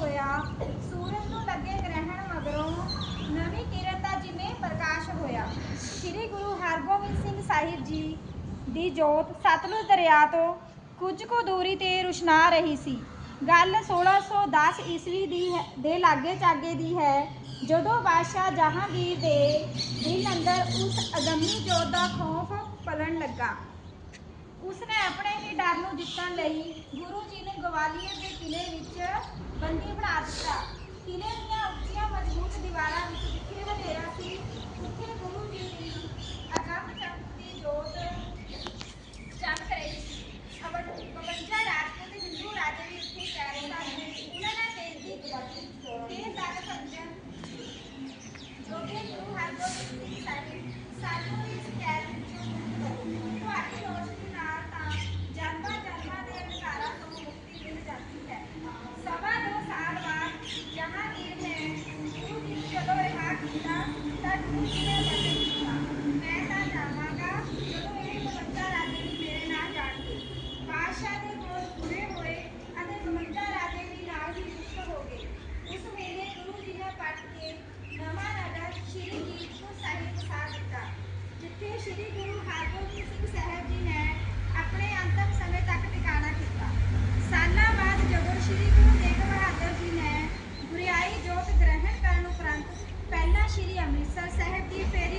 ਹੋਇਆ। ਸੂਰਜ ਨੂੰ ਲੱਗੇ ਗ੍ਰਹਿਣ ਮਗਰੋਂ ਨਵੀਂ ਕਿਰਨ ਦਾ ਜਿਵੇਂ ਪ੍ਰਕਾਸ਼ ਹੋਇਆ। ਸ੍ਰੀ ਗੁਰੂ ਹਰਗੋਬਿੰਦ ਸਿੰਘ ਸਾਹਿਬ ਜੀ ਦੀ ਜੋਤ ਸਤਲੁਜ ਦਰਿਆ ਤੋਂ ਕੁਝ ਕੁ ਦੂਰੀ ਤੇ ਰੁਸ਼ਨਾ ਰਹੀ ਸੀ। ਗੱਲ 1610 ਈਸਵੀ ਦੀ ਹੈ- ਦੇ ਲਾਗੇ ਚਾਗੇ ਦੀ ਹੈ, ਜਦੋਂ ਬਾਦਸ਼ਾਹ ਜਹਾਂਗੀਰ ਦੇ ਦਿਲ ਅੰਦਰ ਉਸ ਅਗੰਮੀ ਜੋਤ ਦਾ ਖੌਫ ਪਲਣ ਲੱਗਾ। ਉਸਨੇ ਆਪਣੇ ਦੇ ਡਰ ਨੂੰ ਜਿੱਤਣ ਲਈ ਗੁਰੂ ਜੀ ਨੇ ਗਵਾਲੀਅਰ ਦੇ ਕਿਲੇ ਵਿੱਚ ਬੰਦੀ ਬਣਾ ਦਿੱਤਾ। ਕਿਲੇ ਦੀਆਂ ਉੱਚੀਆਂ ਮਜ਼ਬੂਤ ਦੀਵਾਰਾਂ ਵਿੱਚ ਜਿੱਥੇ ਹਨੇਰਾ ਸੀ। ਉੱਥੇ ਗੁਰੂ ਜੀ ਦੀ ਅਗੰਮ ਚਮਕ ਜੋਤ ਚਮਕ ਰਹੀ ਸੀ। ਅਵਰ 52 ਰਾਜਪੂਤ ਹਿੰਦੂ ਰਾਜੇ ਵੀ ਉੱਥੇ ਕੈਦ ਸਨ ਉਹਨਾਂ ਦਾ ਤੇਜ਼ ਦੀ ਤੇਜ਼ ਦਾਗ ਸੰਜਨ ਜੋ ਕਿ ਗੁਰੂ ਹਰਗੋਬਿੰਦ ਸ੍ਰੀ ਗੁਰੂ ਹਰਗੋਬਿੰਦ ਸਿੰਘ ਸਾਹਿਬ ਜੀ ਨੇ ਆਪਣੇ ਅੰਤਮ ਸਮੇਂ ਤੱਕ ਟਿਕਾਣਾ ਕੀਤਾ। ਸਾਲਾਂ ਬਾਅਦ ਜਦੋਂ ਸ੍ਰੀ ਗੁਰੂ ਤੇਗ ਬਹਾਦਰ ਜੀ ਨੇ ਗੁਰਿਆਈ ਜੋਤ ਗ੍ਰਹਿਣ ਕਰਨ ਉਪਰੰਤ ਪਹਿਲਾਂ ਸ੍ਰੀ ਅੰਮ੍ਰਿਤਸਰ ਸਾਹਿਬ ਦੀ ਫਿਰ